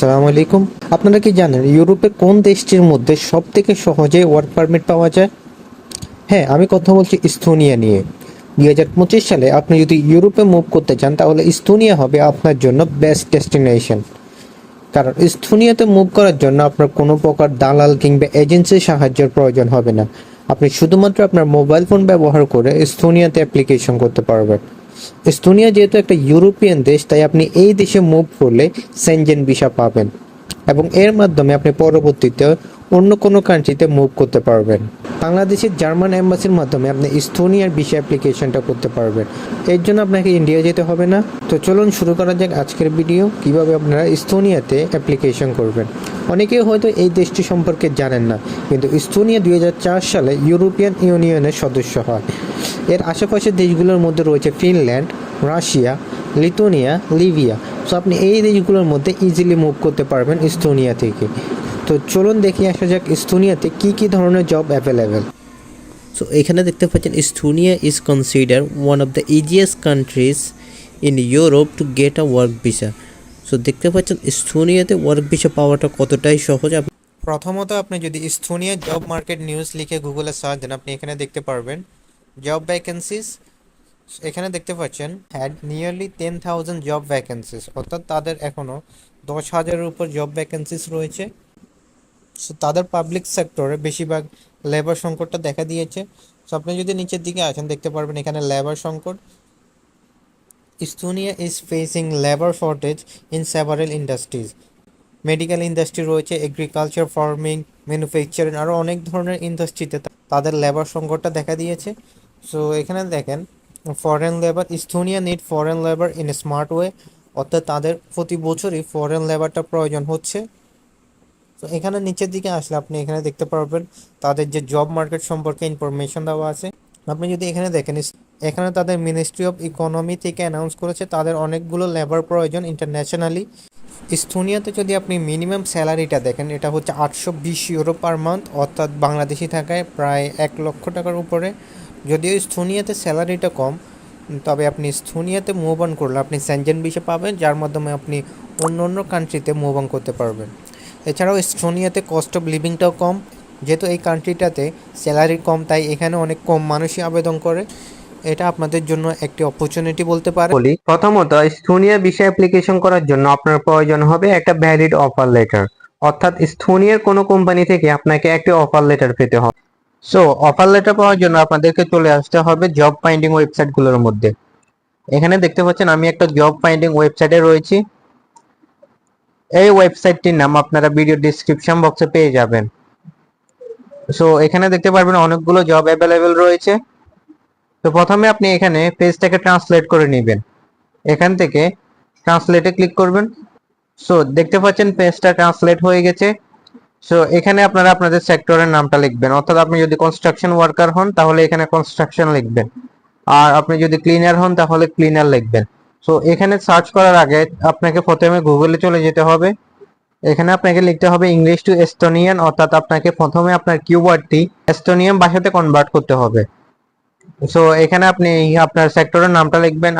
সালাম আলাইকুম আপনারা কি জানেন ইউরোপের কোন দেশটির মধ্যে সব থেকে সহজে ওয়ার্ক পারমিট পাওয়া যায়? হ্যাঁ আমি কথা বলছি ইস্তোনিয়া নিয়ে। দুই হাজার পঁচিশ সালে আপনি যদি ইউরোপে মুভ করতে চান, তাহলে ইস্তোনিয়া হবে আপনার জন্য বেস্ট ডেস্টিনেশন কারণ ইস্তোনিয়াতে মুভ করার জন্য আপনার কোনো প্রকার দালাল কিংবা এজেন্সির সাহায্যের প্রয়োজন হবে না। আপনি শুধুমাত্র আপনার মোবাইল ফোন ব্যবহার করে ইস্তোনিয়াতে অ্যাপ্লিকেশন করতে পারবেন। এস্তোনিয়া যেহেতু একটা ইউরোপিয়ান দেশ, তাই আপনি এই দেশে মুভ করলে সেনজেন ভিসা পাবেন। এবং এর মাধ্যমে আপনি পরবর্তীতে অন্য কোনো কান্ট্রিতে মুভ করতে পারবেন। বাংলাদেশের জার্মান এম্বাসির মাধ্যমে আপনি ইস্তোনিয়ার বিষয় অ্যাপ্লিকেশনটা করতে পারবেন। এর জন্য আপনাকে ইন্ডিয়া যেতে হবে না। তো চলুন শুরু করা যাক আজকের ভিডিও কীভাবে আপনারা ইস্তোনিয়াতে অ্যাপ্লিকেশন করবেন। অনেকেই হয়তো এই দেশটি সম্পর্কে জানেন না, কিন্তু ইস্তোনিয়া দুই সালে ইউরোপিয়ান ইউনিয়নের সদস্য হয়। এর আশেপাশের দেশগুলোর মধ্যে রয়েছে Finland Russia Lithuania Libya so আপনি এই দেশগুলোর মধ্যে ইজিলি মুভ করতে পারবেন ইস্তোনিয়া থেকে। তো চলুন দেখে আসা যাক ইস্তোনিয়াতে কী কী ধরনের জব অ্যাভেলেবেল সো এখানে দেখতে পাচ্ছেন Estonia is consider one of the easiest countries in Europe to get a work visa so দেখতে পাচ্ছেন ইস্তোনিয়াতে ওয়ার্ক ভিসা পাওয়াটা কতটাই সহজ। প্রথমত আপনি যদি ইস্তোনিয়া জব মার্কেট নিউজ লিখে গুগলে সার্চ দেন আপনি এখানে দেখতে পারবেন জব ভ্যাকেন্সিস এখানে দেখতে পাচ্ছেন had nearly ten thousand job vacancies অর্থাৎ তাদের এখনও দশ হাজারের উপর জব ভ্যাকেন্সিস রয়েছে। সো তাদের পাবলিক সেক্টরে বেশিরভাগ লেবার সংকটটা দেখা দিয়েছে। সো আপনি যদি নিচের দিকে আসেন দেখতে পারবেন এখানে লেবার সংকট। Estonia is facing labour shortage in several industries medical industry রয়েছে এগ্রিকালচার ফার্মিং ম্যানুফ্যাকচারিং আরও অনেক ধরনের ইন্ডাস্ট্রিতে তাদের লেবার সংকটটা দেখা দিয়েছে। সো এখানে দেখেন foreign labour Estonia need foreign labour in smart way অর্থাৎ তাদের প্রতি বছরই ফরেন লেবারটা প্রয়োজন হচ্ছে। তো এখানে নিচের দিকে আসলে আপনি এখানে দেখতে পারবেন তাদের যে জব মার্কেট সম্পর্কে ইনফরমেশন দেওয়া আছে। আপনি যদি এখানে দেখেন এখানে তাদের মিনিস্ট্রি অফ ইকোনমি থেকে অ্যানাউন্স করেছে তাদের অনেকগুলো লেবার প্রয়োজন ইন্টারন্যাশনালি ইস্তোনিয়াতে যদি আপনি মিনিমাম স্যালারিটা দেখেন, এটা হচ্ছে আটশো বিশ ইউরো পার মান্থ অর্থাৎ বাংলাদেশি টাকায় প্রায় এক লক্ষ টাকার উপরে। যদিও স্থুনিয়াতে স্যালারিটা কম, তবে আপনি স্থুনিয়াতে মুভ অন করলে আপনি স্যানজেন বিষে পাবেন, যার মাধ্যমে আপনি অন্য অন্য কান্ট্রিতে মুভ অন করতে পারবেন। এছাড়াও স্থুনিয়াতে কস্ট অফ লিভিংটাও কম, যেহেতু এই কান্ট্রিটাতে স্যালারি কম, তাই এখানে অনেক কম মানুষই আবেদন করে। এটা আপনাদের জন্য একটি অপরচুনিটি বলতে পারে। বলি, প্রথমত স্থুনিয়া বিষয় অ্যাপ্লিকেশন করার জন্য আপনার প্রয়োজন হবে একটা ভ্যালিড অফার লেটার অর্থাৎ স্থুনিয়ার কোনো কোম্পানি থেকে আপনাকে একটি অফার লেটার পেতে হবে। সো অফার লেটার পাওয়ার জন্য আপনাদেরকে চলে আসতে হবে জব ফাইন্ডিং ওয়েবসাইটগুলোর মধ্যে। এখানে দেখতে পাচ্ছেন, আমি একটা জব ফাইন্ডিং ওয়েবসাইটে রয়েছি। এই ওয়েবসাইটটির নাম আপনারা ভিডিও ডিসক্রিপশন বক্সে পেয়ে যাবেন। সো এখানে দেখতে পারবেন অনেকগুলো জব অ্যাভেলেবেল রয়েছে। তো প্রথমে আপনি এখানে পেজটাকে ট্রান্সলেট করে নেবেন। এখান থেকে ট্রান্সলেটে ক্লিক করবেন। সো দেখতে পাচ্ছেন পেজটা ট্রান্সলেট হয়ে গেছে। সো এখানে আপনারা আপনাদের সেক্টরের নামটা লিখবেন। অর্থাৎ আপনি যদি কনস্ট্রাকশন ওয়ার্কার হন, তাহলে এখানে কনস্ট্রাকশন লিখবেন। আর আপনি যদি ক্লিনার হন, তাহলে ক্লিনার লিখবেন। সো এখানে সার্চ করার আগে আপনাকে প্রথমে গুগলে চলে যেতে হবে। এখানে আপনাকে লিখতে হবে ইংলিশ টু এস্তোনিয়ান অর্থাৎ আপনাকে প্রথমে আপনার কিওয়ার্ডটি এস্তোনিয়ান ভাষাতে কনভার্ট করতে হবে। সো এখানে আপনি আপনার সেক্টরের নামটা লিখবেন।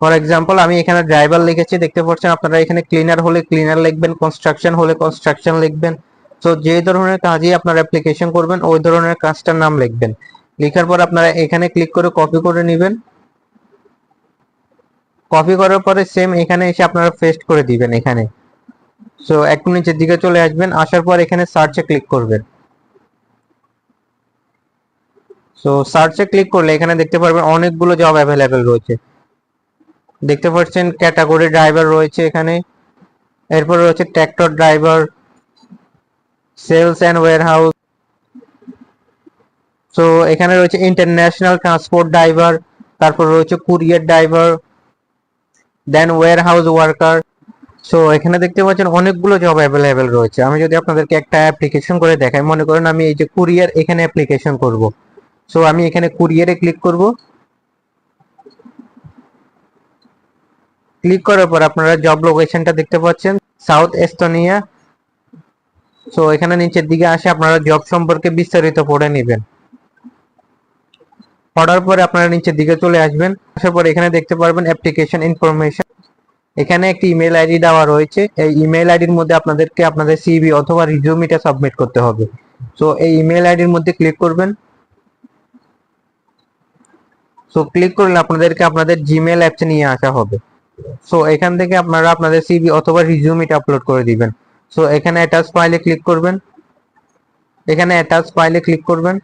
ফর এক্সাম্পল আমি এখানে ড্রাইভার লিখেছি, দেখতে পাচ্ছেন আপনারা এখানে ক্লিনার হলে ক্লিনার লিখবেন কনস্ট্রাকশন হলে কনস্ট্রাকশন লিখবেন। তো যে ধরনের কাজই আপনার অ্যাপ্লিকেশন করবেন, ওই ধরনের কাজটার নাম লিখবেন। লেখার পর আপনারা এখানে ক্লিক করে কপি করে নেবেন। কপি করার পরে সেম এখানে এসে আপনারা পেস্ট করে দিবেন এখানে। সো একটু নিচের দিকে চলে আসবেন, আসার পর এখানে সার্চে ক্লিক করবেন। সো সার্চে ক্লিক করলে এখানে দেখতে পারবেন অনেকগুলো জব অ্যাভেলেবেল রয়েছে। দেখতে পাচ্ছেন ক্যাটাগরি ড্রাইভার রয়েছে এখানে। এরপর রয়েছে tractor driver sales and warehouse so এখানে রয়েছে ইন্টারন্যাশনাল ট্রান্সপোর্ট ড্রাইভার তারপর রয়েছে courier driver then warehouse worker so এখানে দেখতে পাচ্ছেন অনেকগুলো জব অ্যাভেলেবেল রয়েছে। আমি যদি আপনাদেরকে একটা অ্যাপ্লিকেশন করে দেখাই, মনে করেন আমি এই যে কুরিয়ার এখানে অ্যাপ্লিকেশন করব। সো আমি এখানে কুরিয়ারে ক্লিক করব। ক্লিক করার পর আপনারা জব লোকেশনটা দেখতে পাচ্ছেন সাউথ এস্তোনিয়া সো এখানে নিচের দিকে আসে, আপনারা জব সম্পর্কে বিস্তারিত পড়ে নেবেন। পড়ার পরে আপনারা নিচের দিকে চলে আসবেন। আসার পর এখানে দেখতে পারবেন অ্যাপ্লিকেশন ইনফরমেশন এখানে একটি ইমেল আইডি দেওয়া রয়েছে। এই ইমেল আইডির মধ্যে আপনাদেরকে আপনাদের সিভি অথবা রিজিউমিটা সাবমিট করতে হবে। সো এই ইমেল আইডির মধ্যে ক্লিক করবেন। সো ক্লিক করলে আপনাদেরকে আপনাদের জিমেল অ্যাপসে নিয়ে আসা হবে। সো এখান থেকে আপনারা আপনাদের সিভি অথবা রিজিউমিটা আপলোড করে দিবেন। সো এখানে অ্যাটাচ ফাইলে ক্লিক করবেন। এখানে অ্যাটাচ ফাইলে ক্লিক করবেন।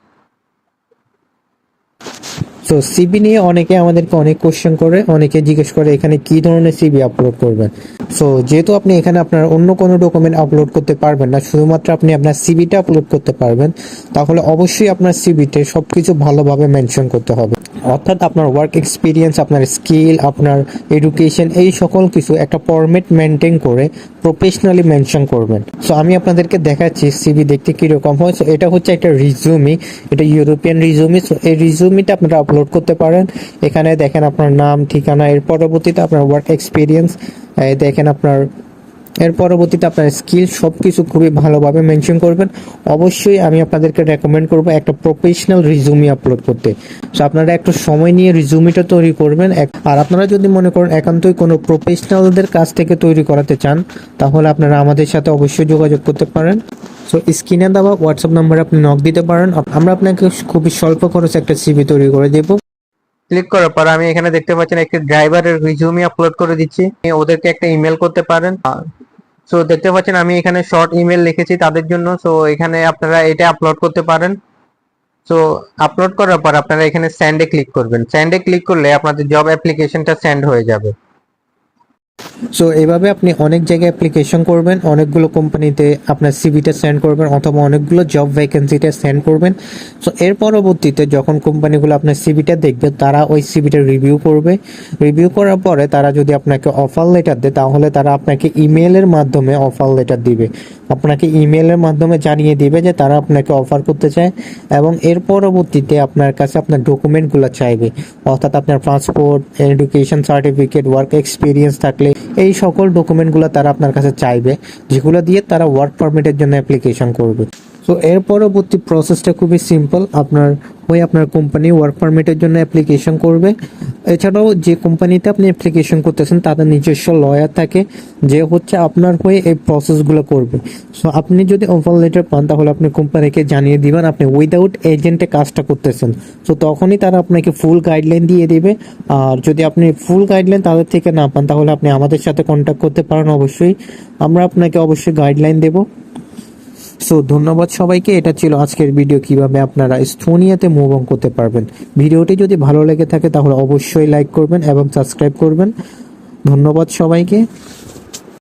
তো সিবি নিয়ে অনেকে আমাদেরকে অনেক কোশ্চেন করে, অনেকে জিজ্ঞেস করে এখানে কি ধরনের সিবি আপলোড করবেন? সো যেহেতু আপনি এখানে আপনার অন্য কোনো ডকুমেন্ট আপলোড করতে পারবেন না, শুধুমাত্র আপনি আপনার সিবিটা আপলোড করতে পারবেন, তাহলে অবশ্যই আপনার সিবিতে সবকিছু ভালোভাবে মেনশন করতে হবে। অর্থাৎ আপনার ওয়ার্ক এক্সপিরিয়েন্স আপনার স্কিল আপনার এডুকেশন এই সকল কিছু একটা ফরম্যাট মেনটেন করে প্রফেশনালি মেনশন করবেন। সো আমি আপনাদেরকে দেখাচ্ছি সিবি দেখতে কীরকম হয়। সো এটা হচ্ছে একটা রিজুমি এটা ইউরোপিয়ান রিজুমি সো এই রিজুমিটা আপনারা আপলোড করতে পারেন। এখানে দেখেন আপনার নাম, ঠিকানা, এর পরবর্তীতে আপনার ওয়ার্ক এক্সপিরিয়েন্স দেখেন আপনার এর পরবর্তীতে আপনার স্কিল সব কিছু খুবই ভালোভাবে মেনশন করবেন। অবশ্যই আমি আপনাদেরকে রেকমেন্ড করব একটা প্রফেশনাল রিজুমি আপলোড করতে। সো আপনারা একটু সময় নিয়ে রিজুমিটা তৈরি করবেন। আর আপনারা যদি মনে করেন একান্তই কোনো প্রফেশনালদের কাছ থেকে তৈরি করাতে চান, তাহলে আপনারা আমাদের সাথে অবশ্যই যোগাযোগ করতে পারেন। সো স্ক্রিনে দেওয়া হোয়াটসঅ্যাপ নাম্বারে আপনি নক দিতে পারেন। আমরা আপনাকে খুবই স্বল্প খরচে একটা সিভি তৈরি করে দেবো। ক্লিক করার পর আমি এখানে দেখতে পাচ্ছেন একটি ড্রাইভারের রিজিউমি আপলোড করে দিচ্ছি। ওদেরকে একটা ইমেল করতে পারেন। সো দেখতে পাচ্ছেন, আমি এখানে শর্ট ইমেল লিখেছি তাদের জন্য। সো এখানে আপনারা এটা আপলোড করতে পারেন। সো আপলোড করার পর আপনারা এখানে স্যান্ডে ক্লিক করবেন। স্যান্ডে ক্লিক করলে আপনাদের জব অ্যাপ্লিকেশনটা স্যান্ড হয়ে যাবে। সো এভাবে আপনি অনেক জায়গায় অ্যাপ্লিকেশন করবেন, অনেকগুলো কোম্পানিতে আপনার সিভিটা সেন্ড করবেন অথবা অনেকগুলো জব ভ্যাকেন্সিটা সেন্ড করবেন। সো এর পরবর্তীতে যখন কোম্পানিগুলো আপনার সিভিটা দেখবে, তারা ওই সিভিটা রিভিউ করবে। রিভিউ করার পরে তারা যদি আপনাকে অফার লেটার দেয়, তাহলে তারা আপনাকে ইমেলের মাধ্যমে অফার লেটার দিবে। আপনাকে ইমেলের মাধ্যমে জানিয়ে দিবে যে তারা আপনাকে অফার করতে চায় এবং এর পরবর্তীতে আপনার কাছে আপনার ডকুমেন্টগুলো চাইবে। অর্থাৎ আপনার passport education certificate work experience থাকলে এই সকল ডকুমেন্টগুলো তারা আপনার কাছে চাইবে, যেগুলো দিয়ে তারা ওয়ার্ক পারমিটের জন্য অ্যাপ্লিকেশন করবে। সো এর পরবর্তী প্রসেসটা খুবই সিম্পল আপনার ওই আপনার কোম্পানি ওয়ার্ক পারমিটের জন্য অ্যাপ্লিকেশন করবে। এছাড়াও যে কোম্পানিতে আপনি অ্যাপ্লিকেশন করতেছেন, তাদের নিজস্ব লয়ার থাকে, যে হচ্ছে আপনার হয়ে এই প্রসেসগুলো করবে। সো আপনি যদি অফার লেটার পান, তাহলে আপনি কোম্পানিকে জানিয়ে দিবেন, আপনি উইদাউট এজেন্টে কাজটা করতেছেন। সো তখনই তারা আপনাকে ফুল গাইডলাইন দিয়ে দেবে। আর যদি আপনি ফুল গাইডলাইন তাদের থেকে না পান, তাহলে আপনি আমাদের সাথে কন্ট্যাক্ট করতে পারেন অবশ্যই। আমরা আপনাকে অবশ্যই গাইডলাইন দেবো। সো ধন্যবাদ সবাইকে। এটা ছিল আজকের ভিডিও কীভাবে আপনারা স্থোনিয়াতে মুভ অন করতে পারবেন। ভিডিওটি যদি ভালো লেগে থাকে, তাহলে অবশ্যই লাইক করবেন এবং সাবস্ক্রাইব করবেন। ধন্যবাদ সবাইকে।